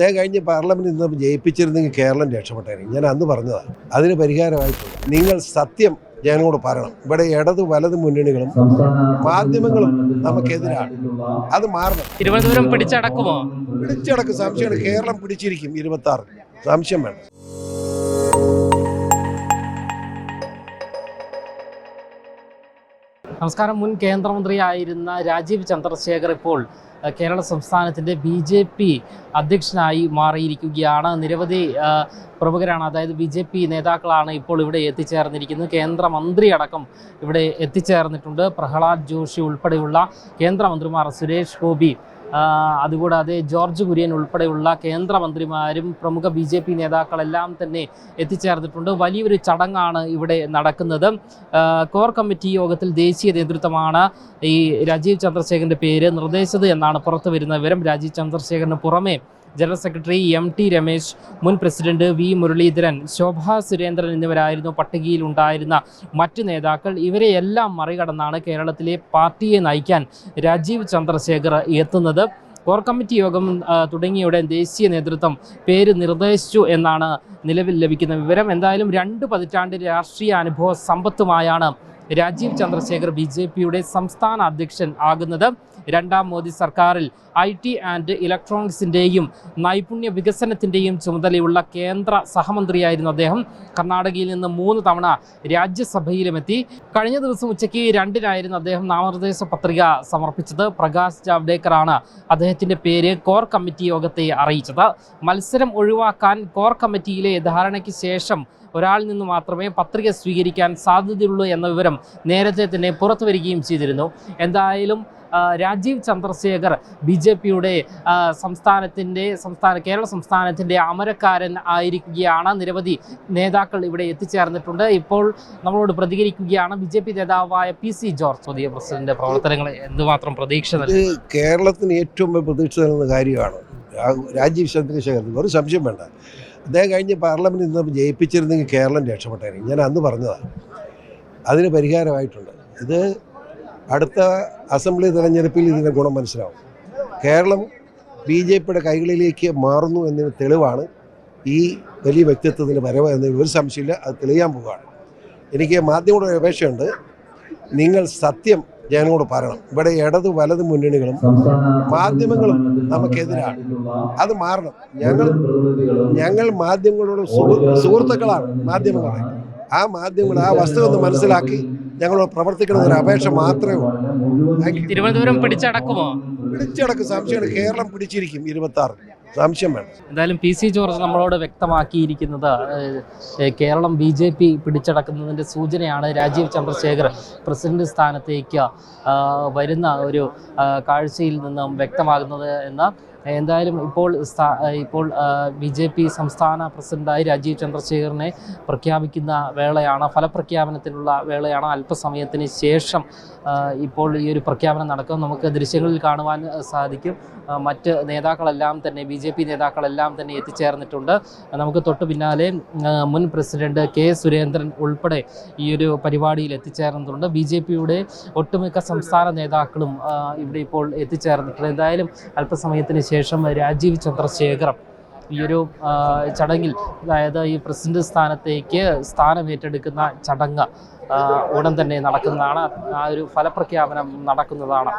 അദ്ദേഹം കഴിഞ്ഞ് പാർലമെന്റിൽ നിന്ന് ജയിപ്പിച്ചിരുന്നെങ്കിൽ കേരളം രക്ഷപ്പെട്ടേനെ ഞാൻ അന്ന് പറഞ്ഞതാണ് അതിന് പരിഹാരമായിട്ടുണ്ട്. നിങ്ങൾ സത്യം ജനങ്ങളോട് പറയണം. ഇവിടെ ഇടത് വലത് മുന്നണികളും മാധ്യമങ്ങളും നമുക്കെതിരാണ്. അത് മാറണം. തിരുവനന്തപുരം പിടിച്ചടക്കുമോ? പിടിച്ചടക്കും. സംശയമാണ്. കേരളം പിടിച്ചിരിക്കും. ഇരുപത്തി ആറ് സംശയം വേണം. നമസ്കാരം. മുൻ കേന്ദ്രമന്ത്രിയായിരുന്ന രാജീവ് ചന്ദ്രശേഖർ ഇപ്പോൾ കേരള സംസ്ഥാനത്തിന്റെ ബി ജെ പി അധ്യക്ഷനായി മാറിയിരിക്കുകയാണ്. നിരവധി പ്രമുഖരാണ് അതായത് ബി ജെ പി നേതാക്കളാണ് ഇപ്പോൾ ഇവിടെ എത്തിച്ചേർന്നിരിക്കുന്നത്. കേന്ദ്രമന്ത്രി അടക്കം ഇവിടെ എത്തിച്ചേർന്നിട്ടുണ്ട്. പ്രഹ്ലാദ് ജോഷി ഉൾപ്പെടെയുള്ള കേന്ദ്രമന്ത്രിമാർ സുരേഷ് ഗോപി അതുകൂടാതെ ജോർജ് കുര്യൻ ഉൾപ്പെടെയുള്ള കേന്ദ്രമന്ത്രിമാരും പ്രമുഖ ബി ജെ പി നേതാക്കളെല്ലാം തന്നെ എത്തിച്ചേർന്നിട്ടുണ്ട്. വലിയൊരു ചടങ്ങാണ് ഇവിടെ നടക്കുന്നത്. കോർ കമ്മിറ്റി യോഗത്തിൽ ദേശീയ നേതൃത്വമാണ് ഈ രാജീവ് ചന്ദ്രശേഖരന്റെ പേര് നിർദ്ദേശിച്ചത് എന്നാണ് പുറത്തു വരുന്ന വിവരം. രാജീവ് ചന്ദ്രശേഖരന് പുറമെ general secretary M T Ramesh മുൻ പ്രസിഡന്റ് വി മുരളീധരൻ ശോഭാ സുരേന്ദ്രൻ എന്നിവരായിരുന്നു പട്ടികയിൽ ഉണ്ടായിരുന്ന മറ്റ് നേതാക്കൾ. ഇവരെയെല്ലാം മറികടന്നാണ് കേരളത്തിലെ പാർട്ടിയെ നയിക്കാൻ രാജീവ് ചന്ദ്രശേഖർ എത്തുന്നത്. കോർ കമ്മിറ്റി യോഗം ആ, തുടങ്ങിയയുടെ ദേശീയ നേതൃത്വം പേര് നിർദ്ദേശിച്ചു എന്നാണ് നിലവിൽ ലഭിക്കുന്ന വിവരം. എന്തായാലും രണ്ട് പതിറ്റാണ്ട് രാഷ്ട്രീയ അനുഭവ സമ്പത്തുമായാണ് രാജീവ് ചന്ദ്രശേഖർ ബി ജെ പിയുടെ സംസ്ഥാന അധ്യക്ഷൻ ആകുന്നത്. രണ്ടാം മോദി സർക്കാരിൽ ഐ ടി ആൻഡ് ഇലക്ട്രോണിക്സിന്റെയും നൈപുണ്യ വികസനത്തിന്റെയും ചുമതലയുള്ള കേന്ദ്ര സഹമന്ത്രിയായിരുന്നു അദ്ദേഹം. കർണാടകയിൽ നിന്ന് മൂന്ന് തവണ രാജ്യസഭയിലുമെത്തി. കഴിഞ്ഞ ദിവസം ഉച്ചയ്ക്ക് രണ്ടിനായിരുന്നു അദ്ദേഹം നാമനിർദ്ദേശ പത്രിക സമർപ്പിച്ചത്. പ്രകാശ് ജാവ്ദേക്കറാണ് അദ്ദേഹത്തിന്റെ പേര് കോർ കമ്മിറ്റി യോഗത്തെ അറിയിച്ചത്. മത്സരം ഒഴിവാക്കാൻ കോർ കമ്മിറ്റിയിലെ ധാരണയ്ക്ക് ശേഷം ഒരാളിൽ നിന്ന് മാത്രമേ പത്രിക സ്വീകരിക്കാൻ സാധ്യതയുള്ളൂ എന്ന വിവരം നേരത്തെ തന്നെ പുറത്തു വരികയും ചെയ്തിരുന്നു. എന്തായാലും രാജീവ് ചന്ദ്രശേഖർ ബി ജെ പിയുടെ സംസ്ഥാനത്തിന്റെ സംസ്ഥാന കേരള സംസ്ഥാനത്തിന്റെ അമരക്കാരൻ ആയിരിക്കുകയാണ്. നിരവധി നേതാക്കൾ ഇവിടെ എത്തിച്ചേർന്നിട്ടുണ്ട്. ഇപ്പോൾ നമ്മളോട് പ്രതികരിക്കുകയാണ് ബി ജെ പി നേതാവായ പി സി ജോർജ്. പുതിയ പ്രസിഡന്റ് പ്രവർത്തനങ്ങൾ എന്തുമാത്രം പ്രതീക്ഷ കേരളത്തിന് ഏറ്റവും പ്രതീക്ഷ നൽകുന്ന കാര്യമാണ്. രാജീവ് ചന്ദ്രശേഖരൻ ഒരു സംശയം വേണ്ട. അദ്ദേഹം കഴിഞ്ഞ് പാർലമെന്റിൽ നിന്ന് ജയിപ്പിച്ചിരുന്നെങ്കിൽ കേരളം രക്ഷപ്പെട്ടേനെ ഞാൻ അന്ന് പറഞ്ഞതാണ് അതിന് പരിഹാരമായിട്ടുണ്ട്. ഇത് അടുത്ത അസംബ്ലി തെരഞ്ഞെടുപ്പിൽ ഇതിന്റെ ഗുണം മനസ്സിലാവും. കേരളം ബി ജെ പിയുടെ കൈകളിലേക്ക് മാറുന്നു എന്നതിന് തെളിവാണ് ഈ വലിയ വ്യക്തിത്വത്തിന്റെ വരവ് എന്നതിൽ ഒരു സംശയമില്ല. അത് തെളിയാൻ പോവുകയാണ്. എനിക്ക് മാധ്യമങ്ങളുടെ അപേക്ഷയുണ്ട്. നിങ്ങൾ സത്യം ജനങ്ങളോട് പറയണം. ഇവിടെ ഇടത് വലത് മുന്നണികളും മാധ്യമങ്ങളും നമുക്കെതിരാണ്. അത് മാറണം. ഞങ്ങൾ ഞങ്ങൾ മാധ്യമങ്ങളോട് സുഹൃത്തുക്കളാണ് മാധ്യമങ്ങളെ ആ മാധ്യമങ്ങൾ ആ വസ്തുത ഒന്ന് മനസ്സിലാക്കി ഞങ്ങളോട് പ്രവർത്തിക്കുന്ന ഒരു അപേക്ഷ മാത്രമേ ഉള്ളൂ. തിരുവനന്തപുരം പിടിച്ചടക്കുമോ? പിടിച്ചടക്കും സംശയമാണ്. കേരളം പിടിച്ചിരിക്കും ഇരുപത്തി ആറ് സംശയം വേണം എന്തായാലും പി സി ജോർജ് നമ്മളോട് വ്യക്തമാക്കിയിരിക്കുന്നത് കേരളം ബി ജെ പി പിടിച്ചടക്കുന്നതിന്റെ സൂചനയാണ് രാജീവ് ചന്ദ്രശേഖർ പ്രസിഡന്റ് സ്ഥാനത്തേക്ക് വരുന്ന ഒരു കാഴ്ചയിൽ നിന്നും വ്യക്തമാകുന്നത് എന്ന് എന്തായാലും ഇപ്പോൾ ഇപ്പോൾ ബി ജെ പി സംസ്ഥാന പ്രസിഡന്റായി രാജീവ് ചന്ദ്രശേഖറിനെ പ്രഖ്യാപിക്കുന്ന വേളയാണ് ഫലപ്രഖ്യാപനത്തിനുള്ള വേളയാണ്. അല്പസമയത്തിന് ശേഷം ഇപ്പോൾ ഈ ഒരു പ്രഖ്യാപനം നടക്കും. നമുക്ക് ദൃശ്യങ്ങളിൽ കാണുവാൻ സാധിക്കും. മറ്റ് നേതാക്കളെല്ലാം തന്നെ ബി ജെ പി നേതാക്കളെല്ലാം തന്നെ എത്തിച്ചേർന്നിട്ടുണ്ട്. നമുക്ക് തൊട്ട് പിന്നാലെ മുൻ പ്രസിഡന്റ് കെ സുരേന്ദ്രൻ ഉൾപ്പെടെ ഈ ഒരു പരിപാടിയിൽ എത്തിച്ചേർന്നിട്ടുണ്ട്. ബി ജെ പിയുടെ ഒട്ടുമിക്ക സംസ്ഥാന നേതാക്കളും ഇവിടെ ഇപ്പോൾ എത്തിച്ചേർന്നിട്ടുണ്ട്. എന്തായാലും അല്പസമയത്തിന് ശേഷം രാജീവ് ചന്ദ്രശേഖരം ഈ ഒരു ചടങ്ങിൽ അതായത് ഈ പ്രസിഡന്റ് സ്ഥാനത്തേക്ക് സ്ഥാനമേറ്റെടുക്കുന്ന ചടങ്ങ് ആ, ഉടൻ തന്നെ നടക്കുന്നതാണ്. ആ ഒരു ഫലപ്രഖ്യാപനം നടക്കുന്നതാണ്.